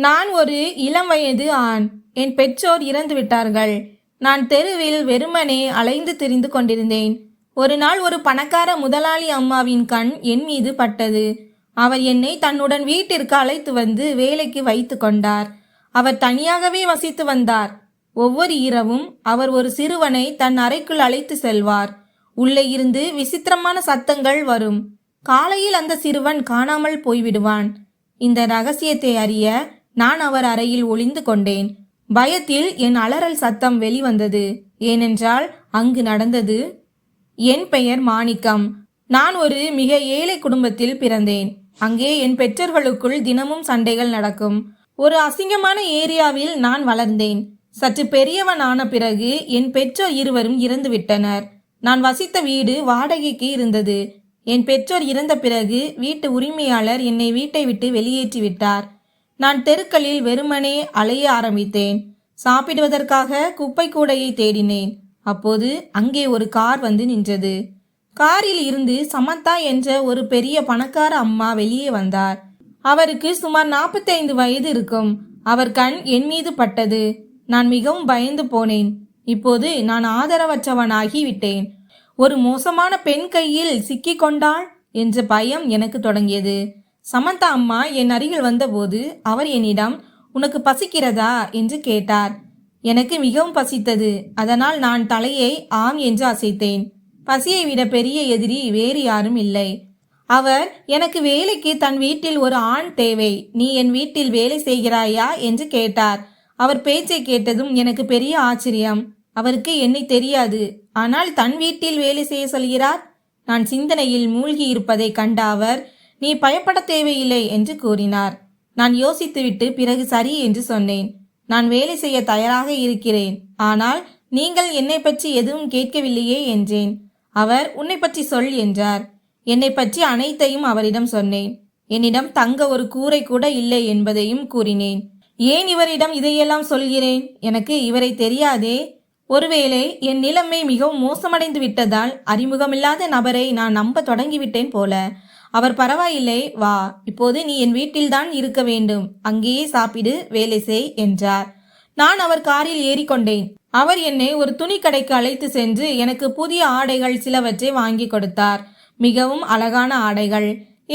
நான் ஒரு இளம் வயது ஆண். என் பெற்றோர் இறந்து விட்டார்கள். நான் தெருவில் வெறுமனே அலைந்து திரிந்து கொண்டிருந்தேன். ஒரு நாள் ஒரு பணக்கார முதலாளி அம்மாவின் கண் என் மீது பட்டது. அவர் என்னை தன்னுடன் வீட்டிற்கு அழைத்து வந்து வேலைக்கு வைத்து கொண்டார். அவர் தனியாகவே வசித்து வந்தார். ஒவ்வொரு இரவும் அவர் ஒரு சிறுவனை தன் அறைக்குள் அழைத்து செல்வார். உள்ளே இருந்து விசித்திரமான சத்தங்கள் வரும். காலையில் அந்த சிறுவன் காணாமல் போய்விடுவான். இந்த ரகசியத்தை அறிய நான் அவர் அறையில் ஒளிந்து கொண்டேன். பயத்தில் என் அலறல் சத்தம் வெளிவந்தது. ஏனென்றால் அங்கு நடந்தது என் பெயர் மாணிக்கம். நான் ஒரு மிக ஏழை குடும்பத்தில் பிறந்தேன். அங்கே என் பெற்றோர்களுக்குள் தினமும் சண்டைகள் நடக்கும். ஒரு அசிங்கமான ஏரியாவில் நான் வளர்ந்தேன். சற்று பெரியவன் ஆன பிறகு என் பெற்றோர் இருவரும் இறந்துவிட்டனர். நான் வசித்த வீடு வாடகைக்கு இருந்தது. என் பெற்றோர் இறந்த பிறகு வீட்டு உரிமையாளர் என்னை வீட்டை விட்டு வெளியேற்றி விட்டார் நான் தெருக்களில் வெறுமனே அலைய ஆரம்பித்தேன். சாப்பிடுவதற்காக குப்பை கூடையை தேடினேன். அப்போது அங்கே ஒரு கார் வந்து நின்றது. காரில் இருந்து சமந்தா என்ற ஒரு பெரிய பணக்கார அம்மா வெளியே வந்தார் அவருக்கு சுமார் 45 வயது இருக்கும். அவர் கண் என் மீது பட்டது. நான் மிகவும் பயந்து போனேன். இப்போது நான் ஆதரவற்றவனாகி விட்டேன். ஒரு மோசமான பெண் கையில் சிக்கிக் கொண்டாள் என்ற பயம் எனக்கு தொடங்கியது. சமந்தா அம்மா என் அருகில் வந்தபோது அவர் என்னிடம் உனக்கு பசிக்கிறதா? என்று கேட்டார். எனக்கு மிகவும் பசித்தது. அதனால் நான் தலையை ஆம் என்று அசைத்தேன். பசியை விட பெரிய எதிரி வேறு யாரும் இல்லை. அவர் எனக்கு வேலைக்கு தன் வீட்டில் ஒரு ஆண் தேவை. நீ என் வீட்டில் வேலை செய்கிறாயா? என்று கேட்டார். அவர் பேச்சை கேட்டதும் எனக்கு பெரிய ஆச்சரியம். அவருக்கு என்னை தெரியாது. ஆனால் தன் வீட்டில் வேலை செய்ய சொல்கிறார்? நான் சிந்தனையில் மூழ்கி இருப்பதை கண்ட அவர் நீ பயப்பட தேவையில்லை என்று கூறினார். நான் யோசித்துவிட்டு பிறகு சரி என்று சொன்னேன். நான் வேலை செய்ய தயாராக இருக்கிறேன். ஆனால் நீங்கள் என்னை பற்றி எதுவும் கேட்கவில்லையே என்றேன். அவர் உன்னை பற்றி சொல் என்றார். என்னை பற்றி அனைத்தையும் அவரிடம் சொன்னேன். என்னிடம் தங்க ஒரு கூரை கூட இல்லை என்பதையும் கூறினேன். ஏன் இவரிடம் இதையெல்லாம் சொல்கிறேன்? எனக்கு இவரை தெரியாதே. ஒருவேளை என் நிலைமை மிகவும் மோசமடைந்து விட்டதால் அறிமுகமில்லாத நபரை நான் நம்ப தொடங்கிவிட்டேன் போல. அவர் பரவாயில்லை வா இப்போது நீ என் வீட்டில்தான் இருக்க வேண்டும். அங்கேயே சாப்பிடு வேலை செய் என்றார். நான் அவர் காரில் ஏறிக்கொண்டேன். அவர் என்னை ஒரு துணி கடைக்கு அழைத்து சென்று எனக்கு புதிய ஆடைகள் சிலவற்றை வாங்கி கொடுத்தார். மிகவும் அழகான ஆடைகள்.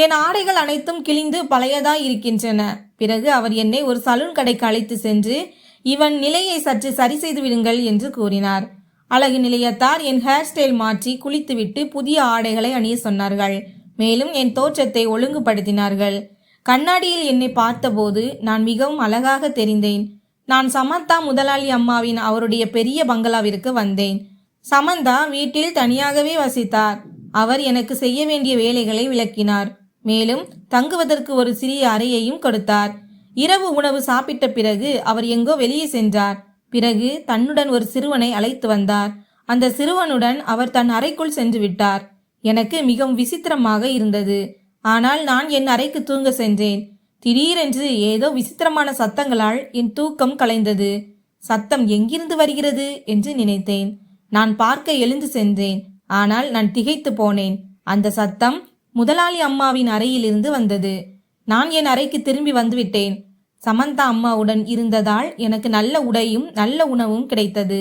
என் ஆடைகள் அனைத்தும் கிழிந்து பழையதாய் இருக்கின்றன. பிறகு அவர் என்னை ஒரு சலூன் கடைக்கு அழைத்து சென்று இவன் நிலையை சற்று சரி செய்து விடுங்கள் என்று கூறினார். அழகு நிலையத்தார் என் ஹேர் ஸ்டைல் மாற்றி குளித்துவிட்டு புதிய ஆடைகளை அணிய சொன்னார்கள். மேலும் என் தோற்றத்தை ஒழுங்குபடுத்தினார்கள். கண்ணாடியில் என்னை பார்த்தபோது நான் மிகவும் அழகாக தெரிந்தேன். நான் சமந்தா முதலாளி அம்மாவின் அவருடைய பெரிய பங்களாவிற்கு வந்தேன். சமந்தா வீட்டில் தனியாகவே வசித்தார். அவர் எனக்கு செய்ய வேண்டிய வேலைகளை விளக்கினார். மேலும் தங்குவதற்கு ஒரு சிறிய அறையையும் கொடுத்தார். இரவு உணவு சாப்பிட்ட பிறகு அவர் எங்கோ வெளியே சென்றார். பிறகு தன்னுடன் ஒரு சிறுவனை அழைத்து வந்தார். அந்த சிறுவனுடன் அவர் தன் அறைக்குள் சென்று விட்டார். எனக்கு மிகவும் விசித்திரமாக இருந்தது. ஆனால் நான் என் அறைக்கு தூங்க சென்றேன். திடீரென்று ஏதோ விசித்திரமான சத்தங்களால் என் தூக்கம் கலைந்தது. சத்தம் எங்கிருந்து வருகிறது என்று நினைத்தேன். நான் பார்க்க எழுந்து சென்றேன். ஆனால் நான் திகைத்து போனேன். அந்த சத்தம் முதலாளி அம்மாவின் அறையிலிருந்து வந்தது. நான் என் அறைக்கு திரும்பி வந்துவிட்டேன். சமந்தா அம்மாவுடன் இருந்ததால் எனக்கு நல்ல உடையும் நல்ல உணவும் கிடைத்தது.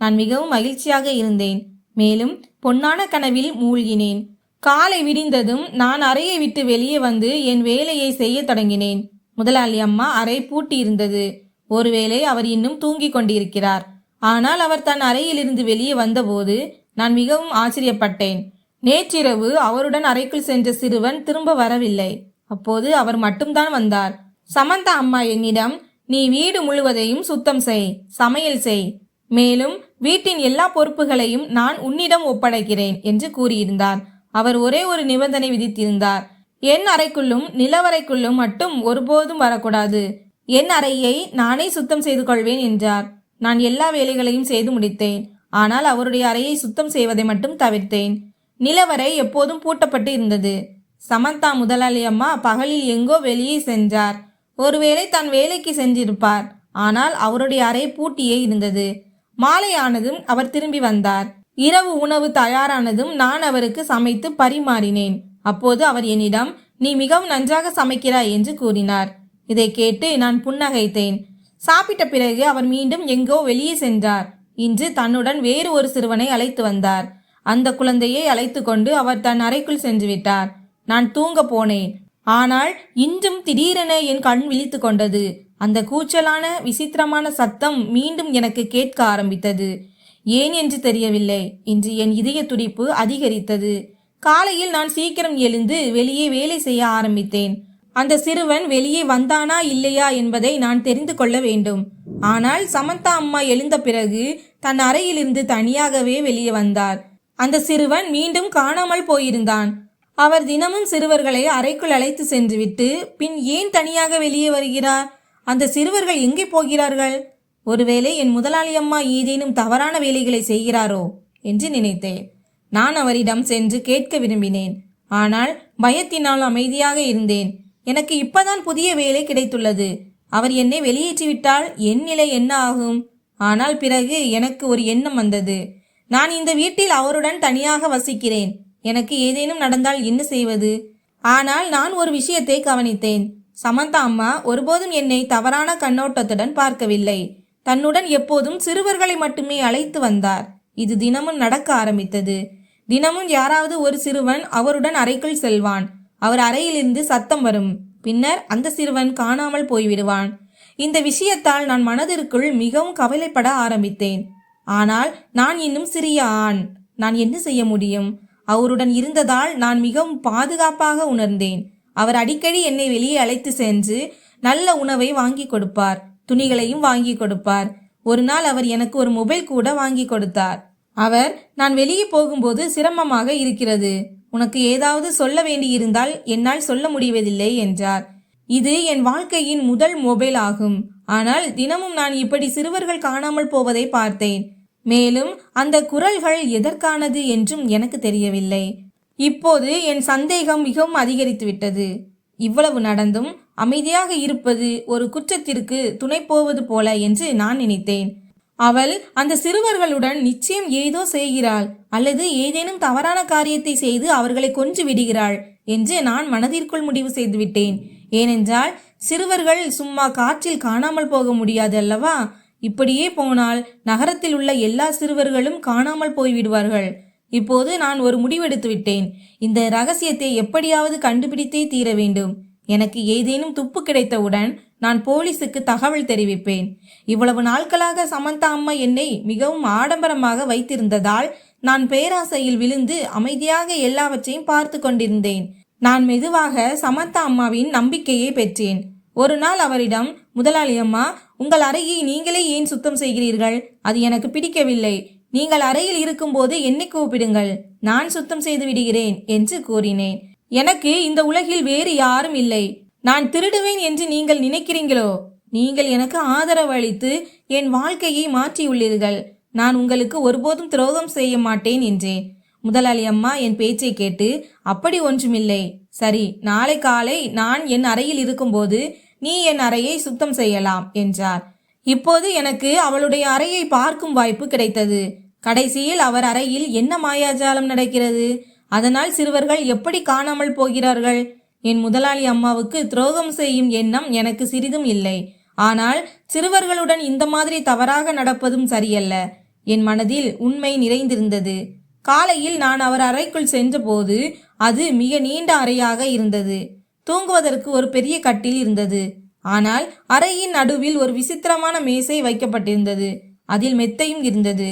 நான் மிகவும் மகிழ்ச்சியாக இருந்தேன். மேலும் பொன்னான கனவில் மூழ்கினேன். காலை விடிந்ததும் நான் அறையை விட்டு வெளியே வந்து என் வேலையை செய்ய தொடங்கினேன். முதலாளி அம்மா அறை பூட்டியிருந்தது. ஒருவேளை அவர் இன்னும் தூங்கிக் கொண்டிருக்கிறார். ஆனால் அவர் தன் அறையிலிருந்து வெளியே வந்தபோது நான் மிகவும் ஆச்சரியப்பட்டேன். நேற்றிரவு அவருடன் அறைக்குள் சென்ற சிறுவன் திரும்ப வரவில்லை. அப்போது அவர் மட்டும்தான் வந்தார். சமந்தா அம்மா என்னிடம் நீ வீடு முழுவதையும் சுத்தம் செய் சமையல் செய். மேலும் வீட்டின் எல்லா பொறுப்புகளையும் நான் உன்னிடம் ஒப்படைக்கிறேன் என்று கூறியிருந்தார். அவர் ஒரே ஒரு நிபந்தனை விதித்திருந்தார். என் அறைக்குள்ளும் நிலவறைக்குள்ளும் மட்டும் ஒருபோதும் வரக்கூடாது. என் அறையை நானே சுத்தம் செய்து கொள்வேன் என்றார். நான் எல்லா வேலைகளையும் செய்து முடித்தேன். ஆனால் அவருடைய அறையை சுத்தம் செய்வதை மட்டும் தவிர்த்தேன். நிலவரை எப்போதும் பூட்டப்பட்டு இருந்தது. சமந்தா முதலாளி அம்மா பகலில் எங்கோ வெளியே சென்றார். ஒருவேளை தான் வேலைக்கு சென்றிருப்பார். ஆனால் அவருடைய அறை பூட்டியே இருந்தது. மாலையானதும் அவர் திரும்பி வந்தார். இரவு உணவு தயாரானதும் நான் அவருக்கு சமைத்து பரிமாறினேன். அப்போது அவர் என்னிடம் நீ மிகவும் நன்றாக சமைக்கிறாய் என்று கூறினார். இதை கேட்டு நான் புன்னகைத்தேன். சாப்பிட்ட பிறகு அவர் மீண்டும் எங்கோ வெளியே சென்றார். இன்று தன்னுடன் வேறு ஒரு சிறுவனை அழைத்து வந்தார். அந்த குழந்தையை அழைத்து கொண்டு அவர் தன் அறைக்குள் சென்று விட்டார். நான் தூங்க போனேன். ஆனால் இன்றும் திடீரென என் கண் விழித்து கொண்டது. அந்த கூச்சலான விசித்திரமான சத்தம் மீண்டும் எனக்கு கேட்க ஆரம்பித்தது. ஏன் என்று தெரியவில்லை. இன்று என் இதய துடிப்பு அதிகரித்தது. காலையில் நான் சீக்கிரம் எழுந்து வெளியே வேலை செய்ய ஆரம்பித்தேன். அந்த சிறுவன் வெளியே வந்தானா இல்லையா என்பதை நான் தெரிந்து கொள்ள வேண்டும். ஆனால் சமந்தா அம்மா எழுந்த பிறகு தன் அறையிலிருந்து தனியாகவே வெளியே வந்தார். அந்த சிறுவன் மீண்டும் காணாமல் போயிருந்தான். அவர் தினமும் சிறுவர்களை அறைக்குள் அழைத்து சென்றுவிட்டு பின் ஏன் தனியாக வெளியே வருகிறார்? அந்த சிறுவர்கள் எங்கே போகிறார்கள்? ஒருவேளை என் முதலாளி அம்மா ஏதேனும் தவறான வேலைகளை செய்கிறாரோ என்று நினைத்தேன். நான் அவரிடம் சென்று கேட்க விரும்பினேன். ஆனால் பயத்தினால் அமைதியாக இருந்தேன். எனக்கு இப்பதான் புதிய வேலை கிடைத்துள்ளது. அவர் என்னை வெளியேற்றிவிட்டால் என் நிலை என்ன ஆகும்? ஆனால் பிறகு எனக்கு ஒரு எண்ணம் வந்தது. நான் இந்த வீட்டில் அவருடன் தனியாக வசிக்கிறேன். எனக்கு ஏதேனும் நடந்தால் என்ன செய்வது? ஆனால் நான் ஒரு விஷயத்தை கவனித்தேன். சமந்தா அம்மா ஒருபோதும் என்னை தவறான கண்ணோட்டத்துடன் பார்க்கவில்லை. தன்னுடன் எப்போதும் சிறுவர்களை மட்டுமே அழைத்து வந்தார். இது தினமும் நடக்க ஆரம்பித்தது. தினமும் யாராவது ஒரு சிறுவன் அவருடன் அறைக்குள் செல்வான். அவர் அறையிலிருந்து சத்தம் வரும். பின்னர் அந்த சிறுவன் காணாமல் போய்விடுவான். இந்த விஷயத்தால் நான் மனதிற்குள் மிகவும் கவலைப்பட ஆரம்பித்தேன். ஆனால் நான் இன்னும் சிறிய ஆண். நான் என்ன செய்ய முடியும்? அவருடன் இருந்ததால் நான் மிகவும் பாதுகாப்பாக உணர்ந்தேன். அவர் அடிக்கடி என்னை வெளியே அழைத்து சென்று நல்ல உணவை வாங்கி கொடுப்பார் துணிகளையும் வாங்கி கொடுப்பார். ஒரு நாள் அவர் எனக்கு ஒரு மொபைல் கூட வாங்கி கொடுத்தார். அவர் நான் வெளியே போகும்போது சிரமமாக இருக்கிறது. உனக்கு ஏதாவது சொல்ல வேண்டியிருந்தால் என்னால் சொல்ல முடிவதில்லை என்றார். இது என் வாழ்க்கையின் முதல் மொபைல் ஆகும். ஆனால் தினமும் நான் இப்படி சிறுவர்கள் காணாமல் போவதை பார்த்தேன். மேலும் அந்த குரல்கள் எதற்கானது என்றும் எனக்கு தெரியவில்லை. இப்போது என் சந்தேகம் மிகவும் அதிகரித்து விட்டது இவ்வளவு நடந்தும் அமைதியாக இருப்பது ஒரு குற்றத்திற்கு துணை போவது போல என்று நான் நினைத்தேன். அவள் அந்த சிறுவர்களுடன் நிச்சயம் ஏதோ செய்கிறாள் அல்லது ஏதேனும் தவறான காரியத்தை செய்து அவர்களை கொஞ்சு விடுகிறாள் என்று நான் மனதிற்குள் முடிவு செய்துவிட்டேன். ஏனென்றால் சிறுவர்கள் சும்மா காற்றில் காணாமல் போக முடியாது அல்லவா? இப்படியே போனால் நகரத்தில் உள்ள எல்லா சிறுவர்களும் காணாமல் போய்விடுவார்கள். இப்போது நான் ஒரு முடிவெடுத்து விட்டேன். இந்த ரகசியத்தை எப்படியாவது கண்டுபிடித்தே தீர வேண்டும். எனக்கு ஏதேனும் துப்பு கிடைத்தவுடன் நான் போலீஸுக்கு தகவல் தெரிவிப்பேன். இவ்வளவு நாட்களாக சமந்தா அம்மா என்னை மிகவும் ஆடம்பரமாக வைத்திருந்ததால் நான் பேராசையில் விழுந்து அமைதியாக எல்லாவற்றையும் பார்த்து கொண்டிருந்தேன். நான் மெதுவாக சமந்தா அம்மாவின் நம்பிக்கையை பெற்றேன். ஒரு நாள் அவரிடம் முதலாளி அம்மா உங்கள் அறையை நீங்களே ஏன் சுத்தம் செய்கிறீர்கள்? அது எனக்கு பிடிக்கவில்லை. நீங்கள் அறையில் இருக்கும்போது என்னை கூப்பிடுங்கள். நான் சுத்தம் செய்து விடுகிறேன் என்று கூறினேன். எனக்கு இந்த உலகில் வேறு யாரும் இல்லை. நான் திருடுவேன் என்று நீங்கள் நினைக்கிறீங்களோ? நீங்கள் எனக்கு ஆதரவு அளித்து என் வாழ்க்கையை மாற்றியுள்ளீர்கள். நான் உங்களுக்கு ஒருபோதும் துரோகம் செய்ய மாட்டேன் என்றேன். முதலாளி அம்மா என் பேச்சை கேட்டு அப்படி ஒன்றுமில்லை. சரி நாளை காலை நான் என் அறையில் இருக்கும்போது நீ என் அறையை சுத்தம் செய்யலாம் என்றார். இப்போது எனக்கு அவளுடைய அறையை பார்க்கும் வாய்ப்பு கிடைத்தது. கடைசியில் அவர் அறையில் என்ன மாயாஜாலம் நடக்கிறது? அதனால் சிறுவர்கள் எப்படி காணாமல் போகிறார்கள்? என் முதலாளி அம்மாவுக்கு துரோகம் செய்யும் எண்ணம் எனக்கு சிறிதும் இல்லை. ஆனால் சிறுவர்களுடன் இந்த மாதிரி தவறாக நடப்பதும் சரியல்ல. என் மனதில் உண்மை நிறைந்திருந்தது. காலையில் நான் அவர் அறைக்குள் சென்றபோது அது மிக நீண்ட அறையாக இருந்தது. தூங்குவதற்கு ஒரு பெரிய கட்டில் இருந்தது. ஆனால் அறையின் நடுவில் ஒரு விசித்திரமான மேசை வைக்கப்பட்டிருந்தது. அதில் மெத்தையும் இருந்தது.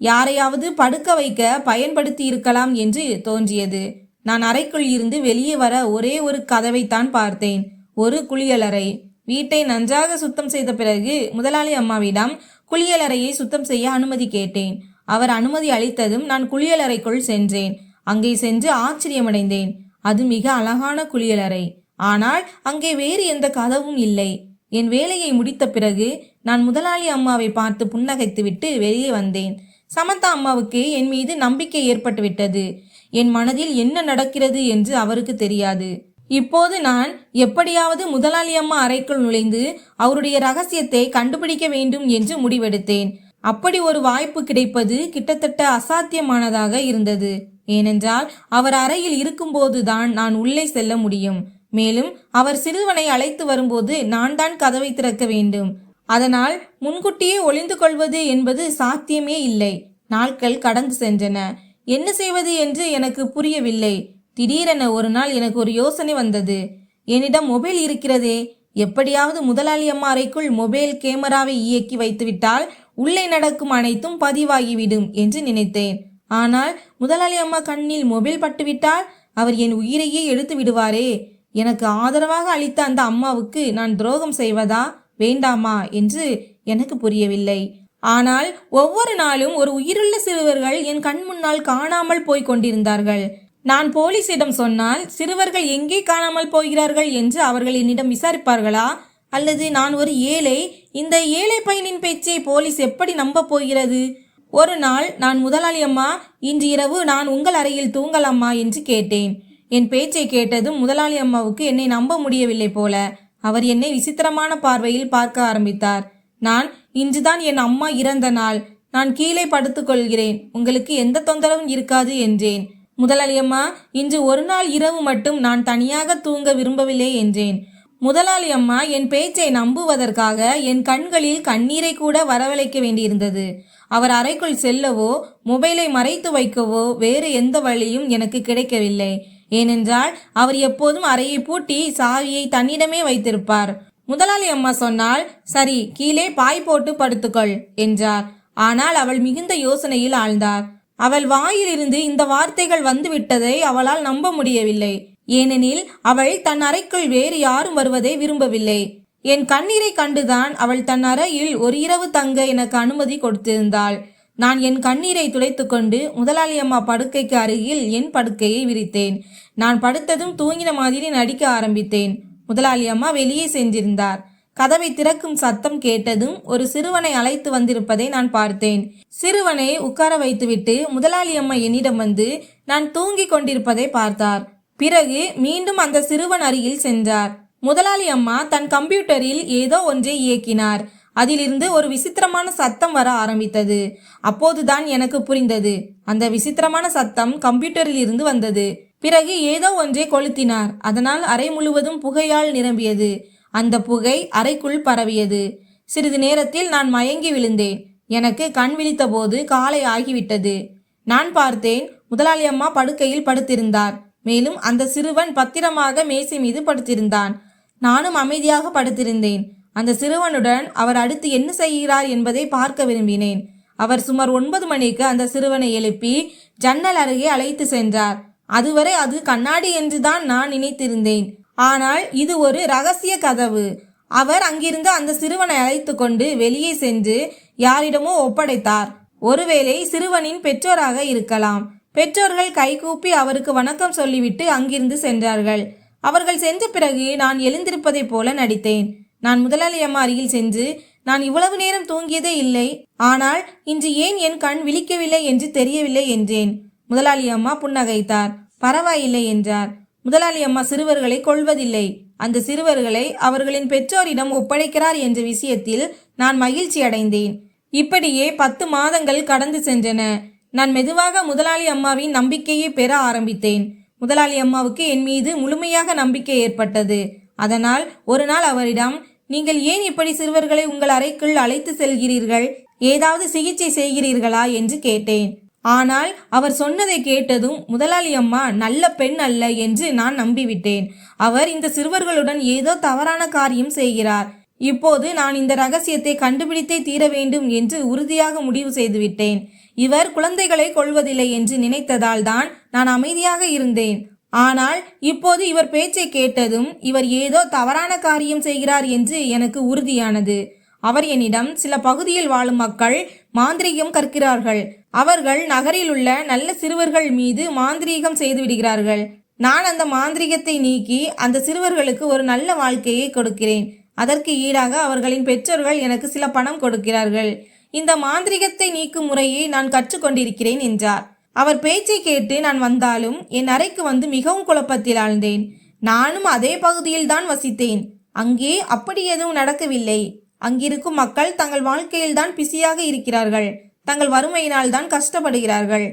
யாரையாவது படுக்க வைக்க பயன்படுத்தி இருக்கலாம் என்று தோன்றியது. நான் அறைக்குள் இருந்து வெளியே வர ஒரே ஒரு கதவைத்தான் பார்த்தேன். ஒரு குளியலறை. வீட்டை நன்றாக சுத்தம் செய்த பிறகு முதலாளி அம்மாவிடம் குளியலறையை சுத்தம் செய்ய அனுமதி கேட்டேன். அவர் அனுமதி அளித்ததும் நான் குளியலறைக்குள் சென்றேன். அங்கே சென்று ஆச்சரியமடைந்தேன். அது மிக அழகான குளியலறை. ஆனால் அங்கே வேறு எந்த கதவும் இல்லை. என் வேலையை முடித்த பிறகு நான் முதலாளி அம்மாவை பார்த்து புன்னகைத்துவிட்டு வெளியே வந்தேன். சமந்தா அம்மாவுக்கு என் மீது நம்பிக்கை ஏற்பட்டுவிட்டது என் மனதில் என்ன நடக்கிறது என்று அவருக்கு தெரியாது. இப்போது நான் எப்படியாவது முதலாளி அம்மா அறைக்குள் நுழைந்து அவருடைய ரகசியத்தை கண்டுபிடிக்க வேண்டும் என்று முடிவெடுத்தேன். அப்படி ஒரு வாய்ப்பு கிடைப்பது கிட்டத்தட்ட அசாத்தியமானதாக இருந்தது. ஏனென்றால் அவர் அறையில் இருக்கும்போதுதான் நான் உள்ளே செல்ல முடியும். மேலும் அவர் சிறுவனை அழைத்து வரும்போது நான் தான் கதவை திறக்க வேண்டும். அதனால் முன்கூட்டியே ஒளிந்து கொள்வது என்பது சாத்தியமே இல்லை. நாட்கள் கடந்து சென்றன. என்ன செய்வது என்று எனக்கு புரியவில்லை. திடீரென ஒரு நாள் எனக்கு ஒரு யோசனை வந்தது. என்னிடம் மொபைல் இருக்கிறதே. எப்படியாவது முதலாளி அம்மா அறைக்குள் மொபைல் கேமராவை இயக்கி வைத்துவிட்டால் உள்ளே நடக்கும் அனைத்தும் பதிவாகிவிடும் என்று நினைத்தேன். ஆனால் முதலாளி அம்மா கண்ணில் மொபைல் பட்டுவிட்டால் அவர் என் உயிரையே எடுத்து விடுவாரே எனக்கு ஆதரவாக அளித்த அந்த அம்மாவுக்கு நான் துரோகம் செய்வதா வேண்டாமா என்று எனக்கு புரியவில்லை. ஆனால் ஒவ்வொரு நாளும் ஒரு உயிருள்ள சிறுவர்கள் என் கண் முன்னால் காணாமல் போய்க் கொண்டிருந்தார்கள். நான் போலீசிடம் சொன்னால் சிறுவர்கள் எங்கே காணாமல் போகிறார்கள் என்று அவர்கள் என்னிடம் விசாரிப்பார்களா? அல்லது நான் ஒரு ஏழை இந்த ஏழை பையனின் பேச்சை போலீஸ் எப்படி நம்ப போகிறது? ஒரு நாள் நான் முதலாளி அம்மா இன்று இரவு நான் உங்கள் அறையில் தூங்கலாமா? என்று கேட்டேன். என் பேச்சை கேட்டதும் முதலாளி அம்மாவுக்கு என்னை நம்ப முடியவில்லை போல. அவர் என்னை விசித்திரமான பார்வையில் பார்க்க ஆரம்பித்தார். நான் இன்றுதான் என் அம்மா இறந்த நாள். நான் கீழே படுத்துக் கொள்கிறேன். உங்களுக்கு எந்த தொந்தரவும் இருக்காது என்றேன். முதலாளி அம்மா இன்று ஒரு நாள் இரவு மட்டும் நான் தனியாக தூங்க விரும்பவில்லை என்றேன். முதலாளி அம்மா என் பேச்சை நம்புவதற்காக என் கண்களில் கண்ணீரை கூட வரவழைக்க வேண்டியிருந்தது. அவர் அறைக்குள் செல்லவோ மொபைலை மறைத்து வைக்கவோ வேறு எந்த வழியும் எனக்கு கிடைக்கவில்லை. ஏனென்றால் அவர் எப்போதும் அறையை பூட்டி சாவியை தன்னிடமே வைத்திருப்பார். முதலாளி அம்மா சொன்னால் சரி கீழே பாய் போட்டு படுத்துக்கொள் என்றார். ஆனால் அவள் மிகுந்த யோசனையில் ஆழ்ந்தார். அவள் வாயிலிருந்து இந்த வார்த்தைகள் வந்துவிட்டதை அவளால் நம்ப முடியவில்லை. ஏனெனில் அவள் தன் அறைக்குள் வேறு யாரும் வருவதை விரும்பவில்லை. என் கண்ணீரை கண்டுதான் அவள் தன் அறையில் ஒரு இரவு தங்க எனக்கு அனுமதி கொடுத்திருந்தாள். நான் என் கண்ணீரை துடைத்துக்கொண்டு முதலாளி அம்மா படுக்கைக்கு அருகில் என் படுக்கையை விரித்தேன். நான் படுத்ததும் தூங்கின மாதிரி நடிக்க ஆரம்பித்தேன். முதலாளி அம்மா வெளியே சென்றிருந்தார். கதவை திறக்கும் சத்தம் கேட்டதும் ஒரு சிறுவனை அழைத்து வந்திருப்பதை நான் பார்த்தேன். சிறுவனை உட்கார வைத்துவிட்டு முதலாளி அம்மா என்னிடம் வந்து நான் தூங்கிக் கொண்டிருப்பதை பார்த்தார். பிறகு மீண்டும் அந்த சிறுவன் அருகில் சென்றார். முதலாளி அம்மா தன் கம்ப்யூட்டரில் ஏதோ ஒன்றை இயக்கினார். அதிலிருந்து ஒரு விசித்திரமான சத்தம் வர ஆரம்பித்தது. அப்போதுதான் எனக்கு புரிந்தது. அந்த விசித்திரமான சத்தம் கம்ப்யூட்டரில் இருந்து வந்தது. பிறகு ஏதோ ஒன்றை கொளுத்தினார். அதனால் அறை முழுவதும் புகையால் நிரம்பியது. அந்த புகை அறைக்குள் பரவியது. சிறிது நேரத்தில் நான் மயங்கி விழுந்தேன். எனக்கு கண் விழித்தபோது காலை ஆகிவிட்டது. நான் பார்த்தேன் முதலாளி அம்மா படுக்கையில் படுத்திருந்தார். மேலும் அந்த சிறுவன் பத்திரமாக மேசை மீது படுத்திருந்தான். நானும் அமைதியாக படுத்திருந்தேன். அந்த சிறுவனுடன் அவர் அடுத்து என்ன செய்கிறார் என்பதை பார்க்க விரும்பினேன். அவர் சுமார் ஒன்பது மணிக்கு அந்த சிறுவனை எழுப்பி ஜன்னல் அருகே அழைத்து சென்றார். அதுவரை அது கண்ணாடி என்றுதான் நான் நினைத்திருந்தேன். ஆனால் இது ஒரு ரகசிய கதவு. அவர் அங்கிருந்து அந்த சிறுவனை அழைத்து கொண்டு வெளியே சென்று யாரிடமோ ஒப்படைத்தார். ஒருவேளை சிறுவனின் பெற்றோராக இருக்கலாம். பெற்றோர்கள் கைகூப்பி அவருக்கு வணக்கம் சொல்லிவிட்டு அங்கிருந்து சென்றார்கள். அவர்கள் சென்ற பிறகு நான் எழுந்திருப்பதைப் போல நடித்தேன். நான் முதலாளி அம்மா அருகில் சென்று நான் இவ்வளவு நேரம் தூங்கியதே இல்லை. ஆனால் இன்று ஏன் என் கண் விழிக்கவில்லை என்று தெரியவில்லை என்றேன். முதலாளி அம்மா புன்னகைத்தார். பரவாயில்லை என்றார். முதலாளி அம்மா சிறுவர்களை கொள்வதில்லை அந்த சிறுவர்களை அவர்களின் பெற்றோரிடம் ஒப்படைக்கிறார் என்ற விஷயத்தில் நான் மகிழ்ச்சி அடைந்தேன். இப்படியே பத்து மாதங்கள் கடந்து சென்றன. நான் மெதுவாக முதலாளி அம்மாவின் நம்பிக்கையை பெற ஆரம்பித்தேன். முதலாளி அம்மாவுக்கு என் மீது முழுமையாக நம்பிக்கை ஏற்பட்டது. அதனால் ஒரு நாள் அவரிடம் நீங்கள் ஏன் இப்படி சிறுவர்களை உங்கள் அறைக்குள் அழைத்து செல்கிறீர்கள்? ஏதாவது சிகிச்சை செய்கிறீர்களா? என்று கேட்டேன். ஆனால் அவர் சொன்னதை கேட்டதும் முதலாளி அம்மா நல்ல பெண் அல்ல என்று நான் நம்பிவிட்டேன். அவர் இந்த சிறுவர்களுடன் ஏதோ தவறான காரியம் செய்கிறார். இப்போது நான் இந்த ரகசியத்தை கண்டுபிடித்தே தீர வேண்டும் என்று உறுதியாக முடிவு செய்துவிட்டேன். இவர் குழந்தைகளை கொள்வதில்லை என்று நினைத்ததால் தான் நான் அமைதியாக இருந்தேன். ஆனால் இப்போது இவர் பேச்சை கேட்டதும் இவர் ஏதோ தவறான காரியம் செய்கிறார் என்று எனக்கு உறுதியானது. அவர் என்னிடம் சில பகுதியில் வாழும் மக்கள் மாந்திரீகம் கற்கிறார்கள். அவர்கள் நகரில் உள்ள நல்ல சிறுவர்கள் மீது மாந்திரீகம் செய்து விடுகிறார்கள். நான் அந்த மாந்திரீகத்தை நீக்கி அந்த சிறுவர்களுக்கு ஒரு நல்ல வாழ்க்கையை கொடுக்கிறேன். அதற்கு ஈடாக அவர்களின் பெற்றோர்கள் எனக்கு சில பணம் கொடுக்கிறார்கள். இந்த மாந்திரிகத்தை நீக்கும் முறையை நான் கற்றுக்கொண்டிருக்கிறேன் என்றார். அவர் பேச்சை கேட்டு நான் வந்தாலும் என் அறைக்கு வந்து மிகவும் குழப்பத்தில் ஆழ்ந்தேன். நானும் அதே பகுதியில் தான் வசித்தேன். அங்கே அப்படி எதுவும் நடக்கவில்லை. அங்கிருக்கும் மக்கள் தங்கள் வாழ்க்கையில் தான் பிஸியாக இருக்கிறார்கள். தங்கள் வறுமையினால் தான் கஷ்டப்படுகிறார்கள்.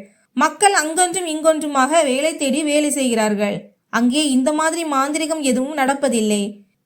மக்கள் அங்கொன்றும் இங்கொன்றுமாக வேலை தேடி வேலை செய்கிறார்கள். அங்கே இந்த மாதிரி மாந்திரிகம் எதுவும் நடப்பதில்லை.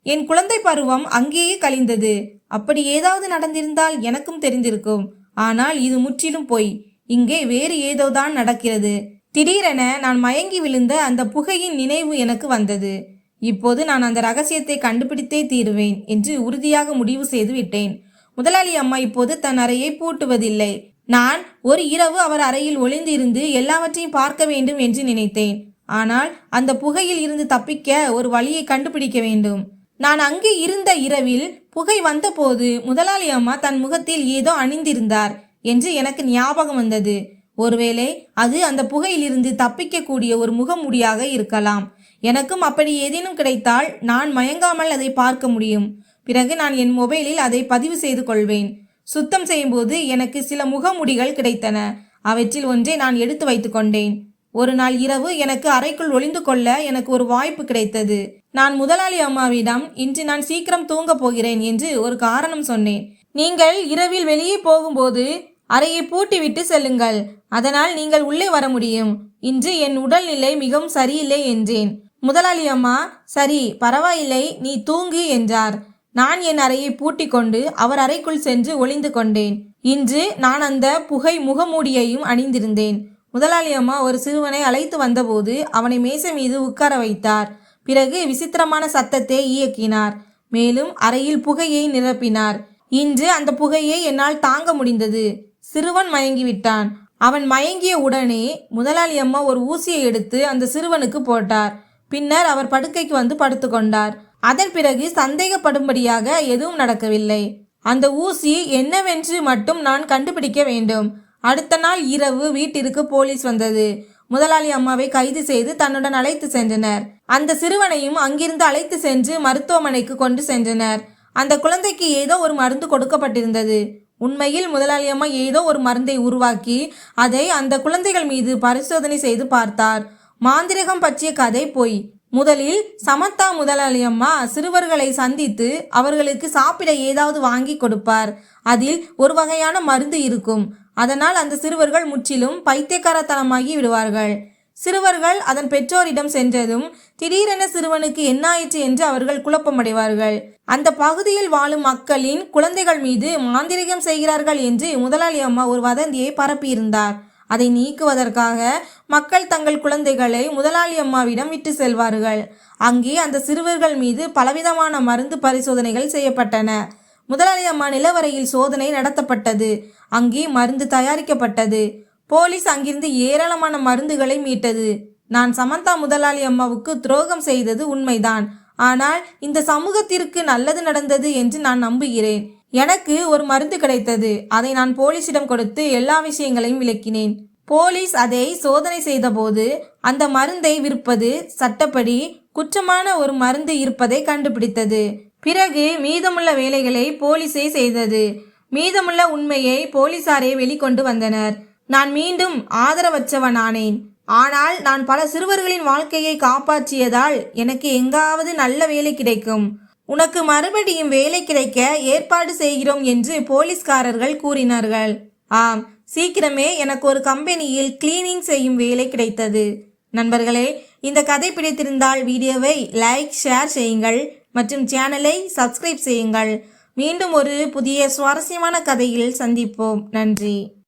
என் குழந்தை பருவம் அங்கேயே கழிந்தது. அப்படி ஏதாவது நடந்திருந்தால் எனக்கும் தெரிந்திருக்கும். ஆனால் இது முற்றிலும் பொய். இங்கே வேறு ஏதோதான் நடக்கிறது. திடீரென நான் மயங்கி விழுந்த அந்த புகையின் நினைவு எனக்கு வந்தது. இப்போது நான் அந்த ரகசியத்தை கண்டுபிடித்தே தீருவேன் என்று உறுதியாக முடிவு செய்து விட்டேன். முதலாளி அம்மா இப்போது தன் அறையை பூட்டுவதில்லை. நான் ஒரு இரவு அவர் அறையில் ஒளிந்திருந்து எல்லாவற்றையும் பார்க்க வேண்டும் என்று நினைத்தேன். ஆனால் அந்த புகையில் இருந்து தப்பிக்க ஒரு வழியை கண்டுபிடிக்க வேண்டும். நான் அங்கே இருந்த இரவில் புகை வந்தபோது முதலாளி அம்மா தன் முகத்தில் ஏதோ அணிந்திருந்தார். என்று எனக்கு ஞாபகம் வந்தது. ஒருவேளை அது அந்த புகையிலிருந்து தப்பிக்கக்கூடிய ஒரு முகமூடியாக இருக்கலாம். எனக்கும் அப்படி ஏதேனும் கிடைத்தால் நான் மயங்காமல் அதை பார்க்க முடியும். பிறகு நான் என் மொபைலில் அதை பதிவு செய்து கொள்வேன். சுத்தம் செய்யும்போது எனக்கு சில முகமுடிகள் கிடைத்தன. அவற்றில் ஒன்றை நான் எடுத்து வைத்து கொண்டேன். ஒரு நாள் இரவு எனக்கு அறைக்குள் ஒளிந்து கொள்ள எனக்கு ஒரு வாய்ப்பு கிடைத்தது. நான் முதலாளி அம்மாவிடம் இன்று நான் சீக்கிரம் தூங்கப் போகிறேன் என்று ஒரு காரணம் சொன்னேன். நீங்கள் இரவில் வெளியே போகும்போது அறையை பூட்டிவிட்டு செல்லுங்கள். அதனால் நீங்கள் உள்ளே வர முடியும். இன்று என் உடல்நிலை மிகவும் சரியில்லை என்றேன். முதலாளி அம்மா சரி பரவாயில்லை நீ தூங்கு என்றார். நான் என் அறையை பூட்டிக் கொண்டு அவர் அறைக்குள் சென்று ஒளிந்து கொண்டேன். இன்று நான் அந்த புகை முகமூடியையும் அணிந்திருந்தேன். முதலாளி அம்மா ஒரு சிறுவனை அழைத்து வந்தபோது அவனை மேசை மீது உட்கார வைத்தார். பிறகு விசித்திரமான சத்தத்தை இயக்கினார். மேலும் அறையில் புகையை நிரப்பினார். இன்று அந்த புகையை என்னால் தாங்க முடிந்தது. சிறுவன் மயங்கிவிட்டான். அவன் மயங்கிய உடனே முதலாளி அம்மா ஒரு ஊசியை எடுத்து அந்த சிறுவனுக்கு போட்டார். பின்னர் அவர் படுக்கைக்கு வந்து படுத்துக்கொண்டார் அதன் பிறகு சந்தேகப்படும்படியாக எதுவும் நடக்கவில்லை. அந்த ஊசி என்னவென்று மட்டும் நான் கண்டுபிடிக்க வேண்டும். அடுத்த நாள் இரவு வீட்டிற்கு போலீஸ் வந்தது. முதலாளி அம்மாவை கைது செய்து தன்னுடன் அழைத்து சென்றனர். அந்த சிறுவனையும் அங்கிருந்து அழைத்து சென்று மருத்துவமனைக்கு கொண்டு சென்றனர். அந்த குழந்தைக்கு ஏதோ ஒரு மருந்து கொடுக்கப்பட்டிருந்தது. உண்மையில் முதலாளி அம்மா ஏதோ ஒரு மருந்தை உருவாக்கி அதை அந்த குழந்தைகள் மீது பரிசோதனை செய்து பார்த்தார். மாந்திரகம் பற்றிய கதை பொய். முதலில் சமத்தா முதலாளி அம்மா சிறுவர்களை சந்தித்து அவர்களுக்கு சாப்பிட ஏதாவது வாங்கி கொடுப்பார். அதில் ஒரு வகையான மருந்து இருக்கும். அதனால் அந்த சிறுவர்கள் முற்றிலும் பைத்தியக்காரத்தனமாகி விடுவார்கள். சிறுவர்கள் அதன் பெற்றோரிடம் சென்றதும் திடீரென சிறுவனுக்கு என்னாயிற்று என்று அவர்கள் குழப்பமடைவார்கள். அந்த பகுதியில் வாழும் மக்களின் குழந்தைகள் மீது மாந்திரிகம் செய்கிறார்கள் என்று முதலாளி அம்மா ஒரு வதந்தியை பரப்பியிருந்தார். அதை நீக்குவதற்காக மக்கள் தங்கள் குழந்தைகளை முதலாளி அம்மாவிடம் விட்டு செல்வார்கள். அங்கே அந்த சிறுவர்கள் மீது பலவிதமான மருந்து பரிசோதனைகள் செய்யப்பட்டன. முதலாளி அம்மா நிலவரையில் சோதனை நடத்தப்பட்டது. அங்கே மருந்து தயாரிக்கப்பட்டது. போலீஸ் அங்கிருந்து ஏராளமான மருந்துகளை மீட்டது. நான் சமந்தா முதலாளி அம்மாவுக்கு துரோகம் செய்தது உண்மைதான். ஆனால் இந்த சமூகத்திற்கு நல்லது நடந்தது என்று நான் நம்புகிறேன். எனக்கு ஒரு மருந்து கிடைத்தது. அதை நான் போலீசிடம் கொடுத்து எல்லா விஷயங்களையும் விளக்கினேன். போலீஸ் அதை சோதனை செய்தபோது அந்த மருந்தை விற்பது சட்டப்படி குற்றமான ஒரு மருந்து இருப்பதை கண்டுபிடித்தது. பிறகு மீதமுள்ள வேலைகளை போலீஸே செய்தது. மீதமுள்ள உண்மையை போலீசாரே வெளிக்கொண்டு வந்தனர். நான் மீண்டும் ஆதரவற்றவனானேன். ஆனால் நான் பல சிறுவர்களின் வாழ்க்கையை காப்பாற்றியதால் எனக்கு எங்காவது நல்ல வேலை கிடைக்கும். உனக்கு மறுபடியும் வேலை கிடைக்க ஏற்பாடு செய்கிறோம் என்று போலீஸ்காரர்கள் கூறினார்கள். ஆம் சீக்கிரமே எனக்கு ஒரு கம்பெனியில் கிளீனிங் செய்யும் வேலை கிடைத்தது. நண்பர்களே இந்த கதை பிடித்திருந்தால் வீடியோவை லைக் ஷேர் செய்யுங்கள் மற்றும் சேனலை சப்ஸ்கிரைப் செய்யுங்கள். மீண்டும் ஒரு புதிய சுவாரஸ்யமான கதையில் சந்திப்போம். நன்றி.